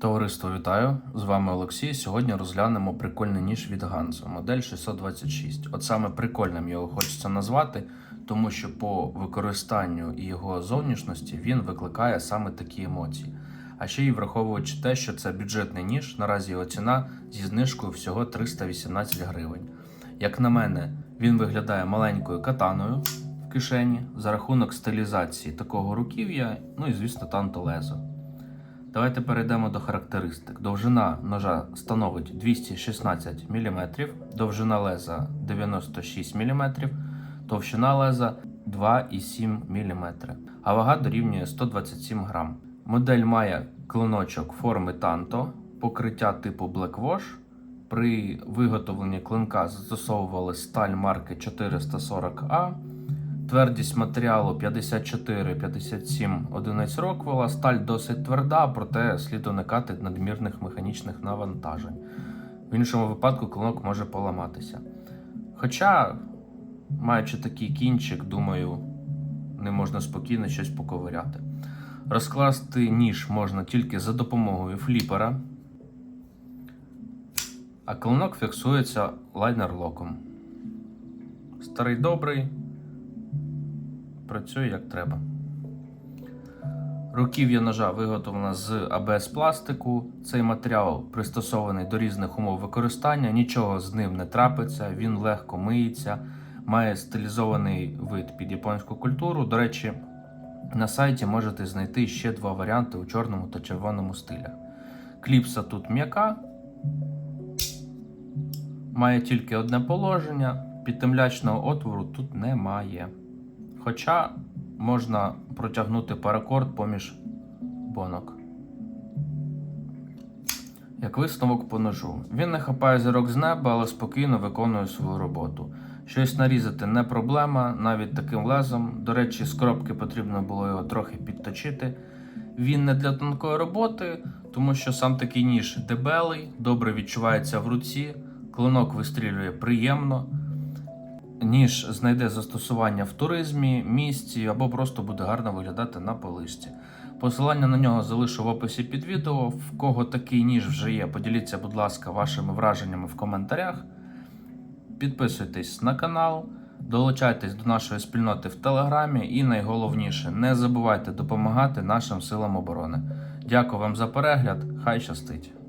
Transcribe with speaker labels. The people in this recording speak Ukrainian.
Speaker 1: Товариство вітаю! З вами Олексій. Сьогодні розглянемо прикольний ніж від Ганзо, модель 626. От саме прикольним його хочеться назвати, тому що по використанню і його зовнішності він викликає саме такі емоції. А ще й враховуючи те, що це бюджетний ніж, наразі його ціна зі знижкою всього 318 гривень. Як на мене, він виглядає маленькою катаною в кишені за рахунок стилізації такого руків'я, ну і звісно, танто лезо. Давайте перейдемо до характеристик. Довжина ножа становить 216 мм, довжина леза 96 мм, товщина леза 2,7 мм, а вага дорівнює 127 грам. Модель має клиночок форми танто, покриття типу Black Wash. При виготовленні клинка застосовували сталь марки 440А. Твердість матеріалу 54-57 одиниць Роквелла. Сталь досить тверда, проте слід уникати надмірних механічних навантажень. В іншому випадку клинок може поламатися. Хоча, маючи такий кінчик, думаю, не можна спокійно щось поковиряти. Розкласти ніж можна тільки за допомогою фліпера, а клинок фіксується лайнер-локом. Старий добрий працює як треба. Руків'я ножа виготовлена з АБС пластику. Цей матеріал пристосований до різних умов використання, нічого з ним не трапиться, він легко миється, має стилізований вид під японську культуру. До речі, на сайті можете знайти ще два варіанти у чорному та червоному стилях. Кліпса тут м'яка, має тільки одне положення, підтемлячного отвору тут немає. Хоча можна протягнути паракорд поміж бонок. Як висновок по ножу. Він не хапає зірок з неба, але спокійно виконує свою роботу. Щось нарізати не проблема, навіть таким лезом. До речі, з потрібно було його трохи підточити. Він не для тонкої роботи, тому що сам такий ніж дебелий, добре відчувається в руці, клинок вистрілює приємно. Ніж знайде застосування в туризмі, місці або просто буде гарно виглядати на поличці. Посилання на нього залишу в описі під відео. В кого такий ніж вже є, поділіться, будь ласка, вашими враженнями в коментарях. Підписуйтесь на канал, долучайтесь до нашої спільноти в Телеграмі і найголовніше, не забувайте допомагати нашим силам оборони. Дякую вам за перегляд, хай щастить!